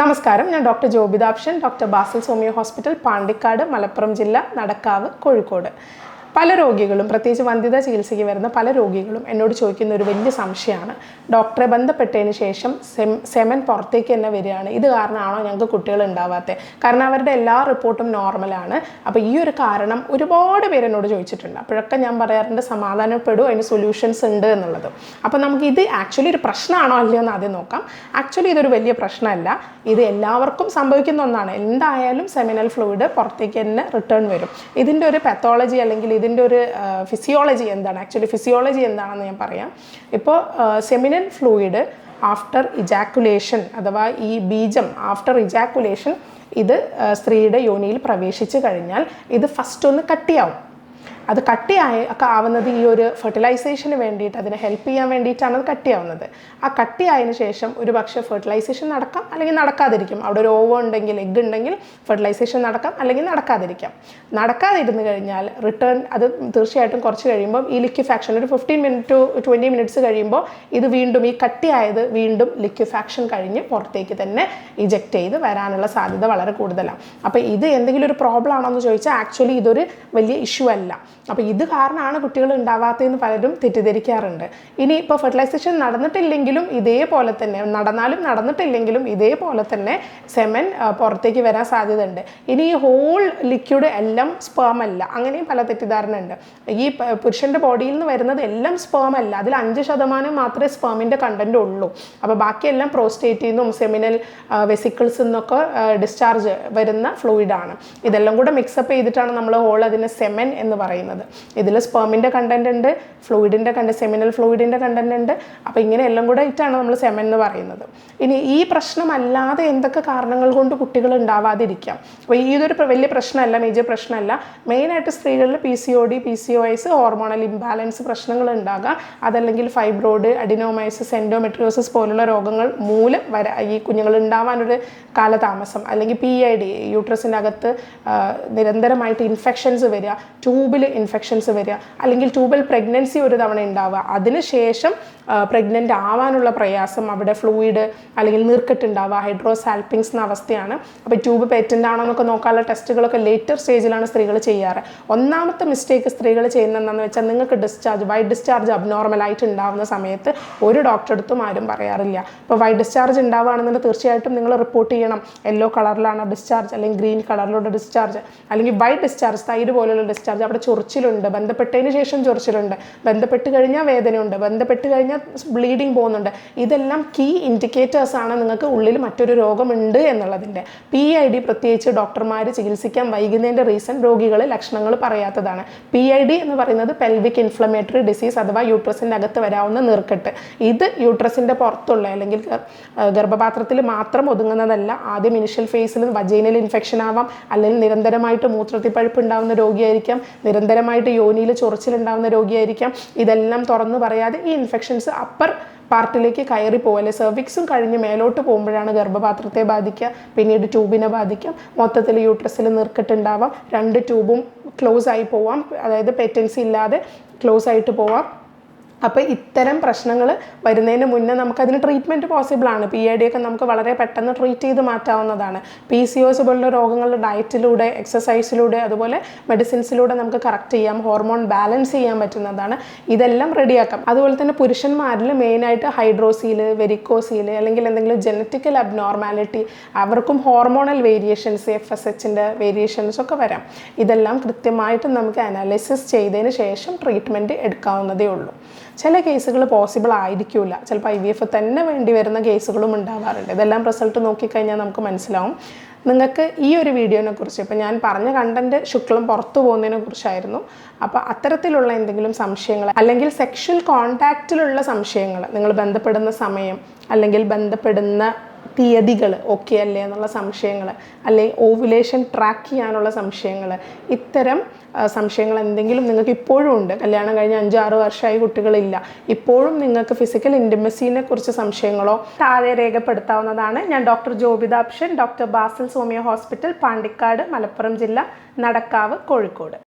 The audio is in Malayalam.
നമസ്കാരം. ഞാൻ ഡോക്ടർ ജോബിതാപ്ഷൻ doctor Basil സോമിയോ hospital Pandikkad Malappuram ജില്ല നടക്കാവ് കോഴിക്കോട്. പല രോഗികളും പ്രത്യേകിച്ച് വന്ധ്യത ചികിത്സയ്ക്ക് വരുന്ന പല രോഗികളും എന്നോട് ചോദിക്കുന്ന ഒരു വലിയ സംശയമാണ്. ഡോക്ടറെ ബന്ധപ്പെട്ടതിന് ശേഷം സെമൻ പുറത്തേക്ക് തന്നെ വരികയാണ്. ഇത് കാരണമാണോ ഞങ്ങൾക്ക് കുട്ടികൾ ഉണ്ടാവാത്തത് കാരണം അവരുടെ എല്ലാ റിപ്പോർട്ടും നോർമലാണ് അപ്പോൾ ഈ ഒരു കാരണം ഒരുപാട് പേര് എന്നോട് ചോദിച്ചിട്ടുണ്ട്. അപ്പോഴൊക്കെ ഞാൻ പറയാറുണ്ട് സമാധാനപ്പെടും അതിന് സൊല്യൂഷൻസ് ഉണ്ട് എന്നുള്ളത്. അപ്പോൾ നമുക്ക് ഇത് ആക്ച്വലി ഒരു പ്രശ്നമാണോ അല്ലയോ എന്ന് ആദ്യം നോക്കാം. ആക്ച്വലി ഇതൊരു വലിയ പ്രശ്നമല്ല. ഇത് എല്ലാവർക്കും സംഭവിക്കുന്ന ഒന്നാണ്. എന്തായാലും സെമിനൽ ഫ്ലൂയിഡ് പുറത്തേക്ക് തന്നെ റിട്ടേൺ വരും. ഇതിന്റെ ഒരു പെത്തോളജി അല്ലെങ്കിൽ ഇതിന്റെ ഒരു ഫിസിയോളജി എന്താണ്? ആക്ച്വലി ഫിസിയോളജി എന്താണെന്ന് ഞാൻ പറയാം. ഇപ്പോൾ സെമിനൽ ഫ്ലൂയിഡ് ആഫ്റ്റർ ഇജാക്കുലേഷൻ അഥവാ ഈ ബീജം ആഫ്റ്റർ ഇജാക്കുലേഷൻ ഇത് സ്ത്രീയുടെ യോനിയിൽ പ്രവേശിച്ചു കഴിഞ്ഞാൽ ഇത് ഫസ്റ്റ് ഒന്ന് കട്ടിയാവും. അത് കട്ടിയായ ഒക്കെ ആവുന്നത് ഈ ഒരു ഫെർട്ടിലൈസേഷന് വേണ്ടിയിട്ട് അതിനെ ഹെൽപ്പ് ചെയ്യാൻ വേണ്ടിയിട്ടാണ് അത് കട്ടിയാവുന്നത്. ആ കട്ടിയായതിനു ശേഷം ഒരു പക്ഷേ ഫെർട്ടിലൈസേഷൻ നടക്കാം അല്ലെങ്കിൽ നടക്കാതിരിക്കും. അവിടെ ഒരു ഓവ ഉണ്ടെങ്കിൽ എഗ് ഉണ്ടെങ്കിൽ ഫെർട്ടിലൈസേഷൻ നടക്കാം അല്ലെങ്കിൽ നടക്കാതിരിക്കാം. നടക്കാതിരുന്നു കഴിഞ്ഞാൽ റിട്ടേൺ അത് തീർച്ചയായിട്ടും കുറച്ച് കഴിയുമ്പോൾ ഈ ലിക്വിഫാക്ഷൻ ഒരു fifteen minute to twenty minutes കഴിയുമ്പോൾ ഇത് വീണ്ടും ഈ കട്ടിയായത് വീണ്ടും ലിക്വിഫാക്ഷൻ കഴിഞ്ഞ് പുറത്തേക്ക് തന്നെ ഇജക്റ്റ് ചെയ്ത് വരാനുള്ള സാധ്യത വളരെ കൂടുതലാണ്. അപ്പോൾ ഇത് എന്തെങ്കിലും ഒരു പ്രോബ്ലം ആണോ എന്ന് ചോദിച്ചാൽ ആക്ച്വലി ഇതൊരു വലിയ ഇഷ്യൂ അല്ല. അപ്പോൾ ഇത് കാരണമാണ് കുട്ടികൾ ഉണ്ടാവാത്തതെന്ന് പലരും തെറ്റിദ്ധരിക്കാറുണ്ട്. ഇനി ഇപ്പോൾ ഫെർട്ടിലൈസേഷൻ നടന്നിട്ടില്ലെങ്കിലും ഇതേപോലെ തന്നെ നടന്നാലും നടന്നിട്ടില്ലെങ്കിലും ഇതേപോലെ തന്നെ സെമൻ പുറത്തേക്ക് വരാൻ സാധ്യതയുണ്ട്. ഇനി ഈ ഹോൾ ലിക്വിഡ് എല്ലാം സ്പേം അല്ല. അങ്ങനെയും പല തെറ്റിദ്ധാരണ ഉണ്ട് ഈ പുരുഷന്റെ ബോഡിയിൽ നിന്ന് വരുന്നത് എല്ലാം സ്പേം അല്ല. അതിൽ അഞ്ച് ശതമാനം മാത്രമേ സ്പേമിന്റെ കണ്ടന്റ് ഉള്ളൂ. അപ്പോൾ ബാക്കിയെല്ലാം പ്രോസ്റ്റേറ്റിൽ നിന്നും സെമിനൽ വെസിക്കിൾസിൽ നിന്നൊക്കെ ഡിസ്ചാർജ് വരുന്ന ഫ്ലൂയിഡാണ് ഇതെല്ലാം കൂടെ മിക്സപ്പ് ചെയ്തിട്ടാണ് നമ്മൾ ഹോൾ അതിന് സെമൻ എന്ന് പറയുന്നത്. ഇതിൽ സ്പേമിന്റെ കണ്ടന്റ് ഉണ്ട് ഫ്ലൂയിഡിന്റെ കണ്ട സെമിനൽ ഫ്ലൂയിഡിന്റെ കണ്ടന്റ് ഉണ്ട്. അപ്പോൾ ഇങ്ങനെ എല്ലാം കൂടെ ആയിട്ടാണ് നമ്മൾ സെമൻ എന്ന് പറയുന്നത്. ഇനി ഈ പ്രശ്നമല്ലാതെ എന്തൊക്കെ കാരണങ്ങൾ കൊണ്ട് കുട്ടികൾ ഉണ്ടാവാതിരിക്കാം? അപ്പോൾ ഈ ഇതൊരു വലിയ പ്രശ്നമല്ല മേജർ പ്രശ്നമല്ല. മെയിനായിട്ട് സ്ത്രീകളിൽ P C O D P C O S hormonal imbalance പ്രശ്നങ്ങൾ ഉണ്ടാകാം. അതല്ലെങ്കിൽ ഫൈബ്രോയിഡ് അഡിനോമൈസിസ് എൻഡോമെട്രിയോസിസ് പോലുള്ള രോഗങ്ങൾ മൂലം വര ഈ കുഞ്ഞുങ്ങൾ ഉണ്ടാവാനൊരു കാലതാമസം. അല്ലെങ്കിൽ പി ഐ ഡി യൂട്രസിന്റെ അകത്ത് നിരന്തരമായിട്ട് ഇൻഫെക്ഷൻസ് വരിക ട്യൂബിൽ ഇൻഫെക്ഷൻസ് വരിക. അല്ലെങ്കിൽ ട്യൂബൽ പ്രഗ്നൻസി ഒരു തവണ ഉണ്ടാവുക. അതിനുശേഷം പ്രഗ്നന്റ് ആവാനുള്ള പ്രയാസം അവിടെ ഫ്ലൂയിഡ് അല്ലെങ്കിൽ നീർക്കെട്ടുണ്ടാവുക ഹൈഡ്രോസാൽപിങ്സ് എന്ന അവസ്ഥയാണ്. അപ്പോൾ ട്യൂബ് പേറ്റന്റ് ആണോ എന്നൊക്കെ നോക്കാനുള്ള ടെസ്റ്റുകളൊക്കെ ലേറ്റർ സ്റ്റേജിലാണ് സ്ത്രീകൾ ചെയ്യാറ്. ഒന്നാമത്തെ മിസ്റ്റേക്ക് സ്ത്രീകൾ ചെയ്യുന്നത് എന്താണെന്ന് വെച്ചാൽ നിങ്ങൾക്ക് ഡിസ്ചാർജ് വൈറ്റ് ഡിസ്ചാർജ് അബ്നോർമൽ ആയിട്ട് ഉണ്ടാവുന്ന സമയത്ത് ഒരു ഡോക്ടറെ അടുത്തും ആരും പറയാറില്ല. അപ്പോൾ വൈറ്റ് ഡിസ്ചാർജ് ഉണ്ടാവുകയാണെന്നുണ്ടെങ്കിൽ തീർച്ചയായിട്ടും നിങ്ങൾ റിപ്പോർട്ട് ചെയ്യണം. യെല്ലോ കളറിലാണോ ഡിസ്ചാർജ് അല്ലെങ്കിൽ ഗ്രീൻ കളറിലുള്ള ഡിസ്ചാർജ് അല്ലെങ്കിൽ വൈറ്റ് ഡിസ്ചാർജ് തൈര് പോലുള്ള ഡിസ്ചാർജ് അവിടെ ചൊറിച്ചിലുണ്ട്. ബന്ധപ്പെട്ടതിന് ശേഷം ചൊറിച്ചിലുണ്ട്. ബന്ധപ്പെട്ട് കഴിഞ്ഞാൽ വേദനയുണ്ട്. ബന്ധപ്പെട്ട് കഴിഞ്ഞാൽ ബ്ലീഡിങ് പോകുന്നുണ്ട്. ഇതെല്ലാം കീ ഇൻഡിക്കേറ്റേഴ്സ് ആണ് നിങ്ങൾക്ക് ഉള്ളിൽ മറ്റൊരു രോഗമുണ്ട് എന്നുള്ളതിന്റെ. പി ഐ ഡി പ്രത്യേകിച്ച് ഡോക്ടർമാർ ചികിത്സിക്കാൻ വൈകുന്നതിന്റെ റീസൺ രോഗികൾ ലക്ഷണങ്ങൾ പറയാത്തതാണ്. പി ഐ ഡി എന്ന് പറയുന്നത് പെൽവിക് ഇൻഫ്ലമേറ്ററി ഡിസീസ് അഥവാ യൂട്രസിന്റെ അകത്ത് വരാവുന്ന നീർക്കെട്ട്. ഇത് യൂട്രസിന്റെ പുറത്തുള്ള അല്ലെങ്കിൽ ഗർഭപാത്രത്തിൽ മാത്രം ഒതുങ്ങുന്നതല്ല ആദ്യം ഇനിഷ്യൽ ഫേസിൽ വജൈനൽ ഇൻഫെക്ഷൻ ആവാം അല്ലെങ്കിൽ നിരന്തരമായിട്ട് മൂത്രത്തിൽ പഴുപ്പ് ഉണ്ടാവുന്ന രോഗിയായിരിക്കാം നിരന്തരമായിട്ട് യോനിയിൽ ചൊറിച്ചിലുണ്ടാവുന്ന രോഗിയായിരിക്കാം. ഇതെല്ലാം തുറന്നു പറയാതെ ഈ ഇൻഫെക്ഷൻസ് അപ്പർ പാർട്ടിലേക്ക് കയറി പോകല്ലേ സെർവിക്സും കഴിഞ്ഞ് മേലോട്ട് പോകുമ്പോഴാണ് ഗർഭപാത്രത്തെ ബാധിക്കുക. പിന്നീട് ട്യൂബിനെ ബാധിക്കാം. മൊത്തത്തിൽ യൂട്രസിൽ നീർക്കെട്ടുണ്ടാവാം രണ്ട് ട്യൂബും ക്ലോസ് ആയി പോവാം. അതായത് പെറ്റൻസി ഇല്ലാതെ ക്ലോസ് ആയിട്ട് പോവാം. അപ്പോൾ ഇത്തരം പ്രശ്നങ്ങൾ വരുന്നതിന് മുന്നേ നമുക്കതിന് ട്രീറ്റ്മെന്റ് പോസിബിൾ ആണ്. പി ഐ ഡി ഒക്കെ നമുക്ക് വളരെ പെട്ടെന്ന് ട്രീറ്റ് ചെയ്ത് മാറ്റാവുന്നതാണ്. പി സി ഒസ് പോലുള്ള രോഗങ്ങളുടെ ഡയറ്റിലൂടെ എക്സസൈസിലൂടെ അതുപോലെ മെഡിസിൻസിലൂടെ നമുക്ക് കറക്റ്റ് ചെയ്യാം. ഹോർമോൺ ബാലൻസ് ചെയ്യാൻ പറ്റുന്നതാണ്. ഇതെല്ലാം റെഡിയാക്കാം അതുപോലെ തന്നെ പുരുഷന്മാരിൽ മെയിനായിട്ട് ഹൈഡ്രോസീൽ വെരിക്കോസീൽ അല്ലെങ്കിൽ എന്തെങ്കിലും ജനറ്റിക്കൽ അബ്നോർമാലിറ്റി അവർക്കും ഹോർമോണൽ വേരിയേഷൻസ് എഫ് എസ് എച്ചിന്റെ വേരിയേഷൻസ് ഒക്കെ വരാം. ഇതെല്ലാം കൃത്യമായിട്ട് നമുക്ക് അനാലിസിസ് ചെയ്തതിന് ശേഷം ട്രീറ്റ്മെന്റ് എടുക്കാവുന്നതേ ഉള്ളൂ. ചില കേസുകൾ പോസിബിൾ ആയിരിക്കില്ല ചിലപ്പോൾ ഐ വി എഫ് തന്നെ വേണ്ടി വരുന്ന കേസുകളും ഉണ്ടാവാറുണ്ട്. ഇതെല്ലാം റിസൾട്ട് നോക്കിക്കഴിഞ്ഞാൽ നമുക്ക് മനസ്സിലാവും. നിങ്ങൾക്ക് ഈ ഒരു വീഡിയോനെ കുറിച്ച് ഇപ്പം ഞാൻ പറഞ്ഞ കണ്ടന്റ് ശുക്ലം പുറത്തു പോകുന്നതിനെ കുറിച്ചായിരുന്നു. അപ്പോൾ അത്തരത്തിലുള്ള എന്തെങ്കിലും സംശയങ്ങൾ അല്ലെങ്കിൽ സെക്ഷൽ കോണ്ടാക്റ്റിലുള്ള സംശയങ്ങൾ നിങ്ങൾ ബന്ധപ്പെടുന്ന സമയം അല്ലെങ്കിൽ ബന്ധപ്പെടുന്ന തീയതികൾ ഓക്കെ അല്ലേ എന്നുള്ള സംശയങ്ങൾ അല്ലെങ്കിൽ ഓവുലേഷൻ ട്രാക്ക് ചെയ്യാനുള്ള സംശയങ്ങൾ ഇത്തരം സംശയങ്ങൾ എന്തെങ്കിലും നിങ്ങൾക്ക് ഇപ്പോഴും ഉണ്ട്. കല്യാണം കഴിഞ്ഞ് അഞ്ച് ആറ് വർഷമായി കുട്ടികളില്ല. ഇപ്പോഴും നിങ്ങൾക്ക് ഫിസിക്കൽ ഇന്റിമസിനെ കുറിച്ച് സംശയങ്ങളോ താഴെ രേഖപ്പെടുത്താവുന്നതാണ്. ഞാൻ ഡോക്ടർ ജോബിതാപ്ഷൻ doctor Basil സോമിയ hospital Pandikkad Malappuram ജില്ല നടക്കാവ് കോഴിക്കോട്.